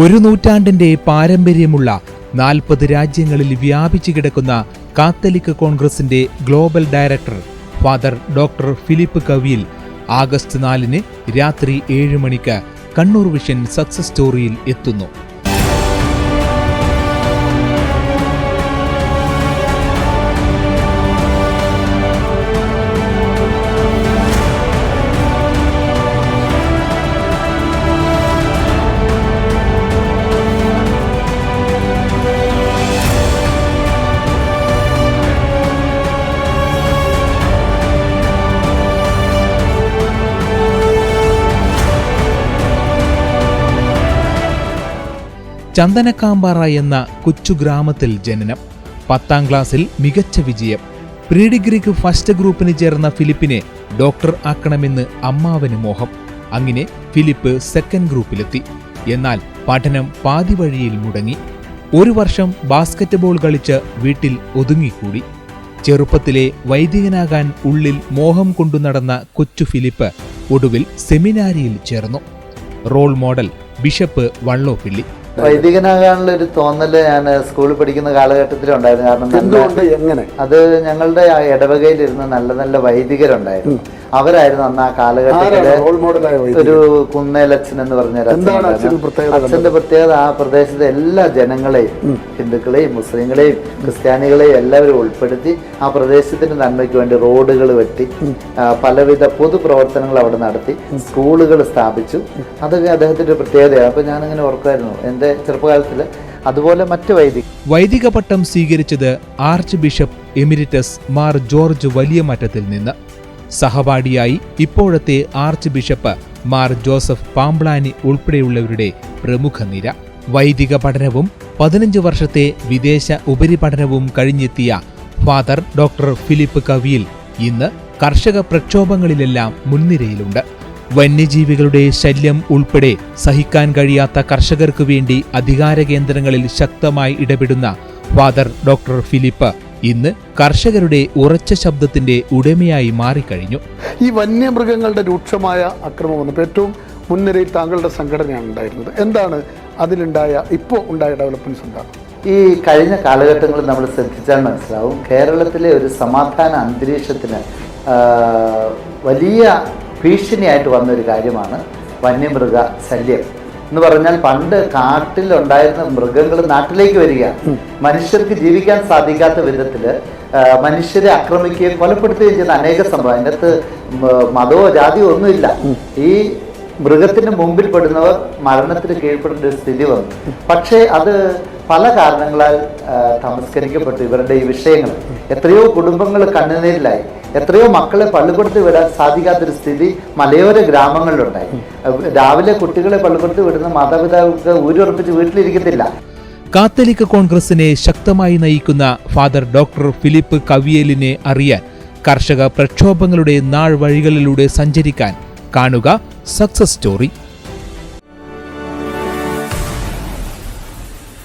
ഒരു നൂറ്റാണ്ടിന്റെ പാരമ്പര്യമുള്ള നാൽപ്പത് രാജ്യങ്ങളിൽ വ്യാപിച്ചു കിടക്കുന്ന കാത്തലിക് കോൺഗ്രസിന്റെ global director father doctor Philip കവിയിൽ August നാലിന് രാത്രി ഏഴ് മണിക്ക് കണ്ണൂർ വിഷൻ സക്സസ് സ്റ്റോറിയിൽ എത്തുന്നു. ചന്ദനക്കാമ്പാറ എന്ന കൊച്ചു ഗ്രാമത്തിൽ ജനനം. പത്താം ക്ലാസ്സിൽ മികച്ച വിജയം. പ്രീ ഡിഗ്രിക്ക് ഫസ്റ്റ് ഗ്രൂപ്പിന് ചേർന്ന ഫിലിപ്പിനെ ഡോക്ടർ ആക്കണമെന്ന് അമ്മാവന് മോഹം. അങ്ങനെ ഫിലിപ്പ് സെക്കൻഡ് ഗ്രൂപ്പിലെത്തി. എന്നാൽ പഠനം പാതി വഴിയിൽ മുടങ്ങി. ഒരു വർഷം ബാസ്കറ്റ്ബോൾ കളിച്ച് വീട്ടിൽ ഒതുങ്ങിക്കൂടി. ചെറുപ്പത്തിലെ വൈദികനാകാൻ ഉള്ളിൽ മോഹം കൊണ്ടു നടന്ന കൊച്ചു ഫിലിപ്പ് ഒടുവിൽ സെമിനാരിയിൽ ചേർന്നു. Role model bishop Vallopilly. വൈദികനാകാനുള്ള ഒരു തോന്നൽ ഞാൻ സ്കൂളിൽ പഠിക്കുന്ന കാലഘട്ടത്തിൽ ഉണ്ടായിരുന്നു കാരണം അത് ഞങ്ങളുടെ ഇടവകയിലിരുന്ന നല്ല നല്ല വൈദികരുണ്ടായിരുന്നു. അവരായിരുന്നു അന്ന് ആ കാലഘട്ടത്തിലെ ഒരു കുന്നേലച്ഛൻ എന്ന് പറഞ്ഞ അച്ഛന്റെ പ്രത്യേകത ആ പ്രദേശത്തെ എല്ലാ ജനങ്ങളെയും ഹിന്ദുക്കളെയും മുസ്ലിങ്ങളെയും ക്രിസ്ത്യാനികളെയും എല്ലാവരും ഉൾപ്പെടുത്തി ആ പ്രദേശത്തിന്റെ നന്മയ്ക്ക് വേണ്ടി റോഡുകൾ വെട്ടി പലവിധ പൊതുപ്രവർത്തനങ്ങൾ അവിടെ നടത്തി സ്കൂളുകൾ സ്ഥാപിച്ചു. അതൊക്കെ അദ്ദേഹത്തിന്റെ പ്രത്യേകതയാണ്. അപ്പൊ ഞാനിങ്ങനെ ഓർക്കുമായിരുന്നു. എന്റെ ചെറുപ്പകാലത്തിൽ അതുപോലെ മറ്റു വൈദിക വൈദിക പട്ടം സ്വീകരിച്ചത് archbishop emeritus Mar George Valiyamattathil നിന്ന്. സഹപാഠിയായി ഇപ്പോഴത്തെ arch bishop Mar Joseph Pamplany ഉൾപ്പെടെയുള്ളവരുടെ പ്രമുഖ നിര. വൈദിക പഠനവും പതിനഞ്ച് വർഷത്തെ വിദേശ ഉപരിപഠനവും കഴിഞ്ഞെത്തിയ ഫാദർ ഡോക്ടർ ഫിലിപ്പ് കവിയിൽ ഇന്ന് കർഷക പ്രക്ഷോഭങ്ങളിലെല്ലാം മുൻനിരയിലുണ്ട്. വന്യജീവികളുടെ ശല്യം ഉൾപ്പെടെ സഹിക്കാൻ കഴിയാത്ത കർഷകർക്കു വേണ്ടി അധികാര കേന്ദ്രങ്ങളിൽ ശക്തമായി ഇടപെടുന്ന ഫാദർ ഡോക്ടർ ഫിലിപ്പ് ഇന്ന് കർഷകരുടെ ഉറച്ച ശബ്ദത്തിന്റെ ഉടമയായി മാറിക്കഴിഞ്ഞു. ഈ വന്യമൃഗങ്ങളുടെ രൂക്ഷമായ അക്രമം വന്നപ്പോൾ ഏറ്റവും മുൻനിരയിൽ താങ്കളുടെ സംഘടനയാണ് ഉണ്ടായിരുന്നത്. എന്താണ് അതിലുണ്ടായ ഇപ്പോൾ ഉണ്ടായ ഡെവലപ്മെന്റ്സ് എന്താണ് ഈ കഴിഞ്ഞ കാലഘട്ടങ്ങളിൽ നമ്മൾ ശ്രദ്ധിച്ചാൽ മനസ്സിലാവും കേരളത്തിലെ ഒരു സമാധാന അന്തരീക്ഷത്തിന് വലിയ ഭീഷണിയായിട്ട് വന്ന ഒരു കാര്യമാണ് വന്യമൃഗ ശല്യം എന്ന് പറഞ്ഞാൽ പണ്ട് കാട്ടിലുണ്ടായിരുന്ന മൃഗങ്ങൾ നാട്ടിലേക്ക് വരിക. മനുഷ്യർക്ക് ജീവിക്കാൻ സാധിക്കാത്ത വിധത്തിൽ മനുഷ്യരെ ആക്രമിക്കുകയും കൊലപ്പെടുത്തുകയും ചെയ്യുന്ന അനേക സംഭവം. അതിനകത്ത് മതമോ ജാതിയോ ഒന്നുമില്ല. ഈ മൃഗത്തിന് മുമ്പിൽ പെടുന്നവർ മരണത്തിന് കീഴ്പ്പെടേണ്ട ഒരു സ്ഥിതി വന്നു. പക്ഷേ അത് പല കാരണങ്ങളാൽ തമസ്കരിക്കപ്പെട്ടു ഇവരുടെ ഈ വിഷയങ്ങൾ. എത്രയോ കുടുംബങ്ങൾ കണ്ണുനീരിലായി. എത്രയോ മക്കളെ പള്ളിക്കൂടത്തിൽ വിടാൻ സാധിക്കാത്തൊരു സ്ഥിതി മലയോര ഗ്രാമങ്ങളിലുണ്ടായി. രാവിലെ കുട്ടികളെ പള്ളിക്കൂടത്തിൽ വിടുന്ന മാതാപിതാക്കൾക്ക് ഊരുറപ്പിച്ച് വീട്ടിലിരിക്കത്തില്ല. കാത്തലിക് കോൺഗ്രസിനെ ശക്തമായി നയിക്കുന്ന ഫാദർ ഡോക്ടർ ഫിലിപ്പ് കവിയലിനെ അറിയാൻ കർഷക പ്രക്ഷോഭങ്ങളുടെ നാൾ വഴികളിലൂടെ സഞ്ചരിക്കാൻ കാണുക സക്സസ് സ്റ്റോറി.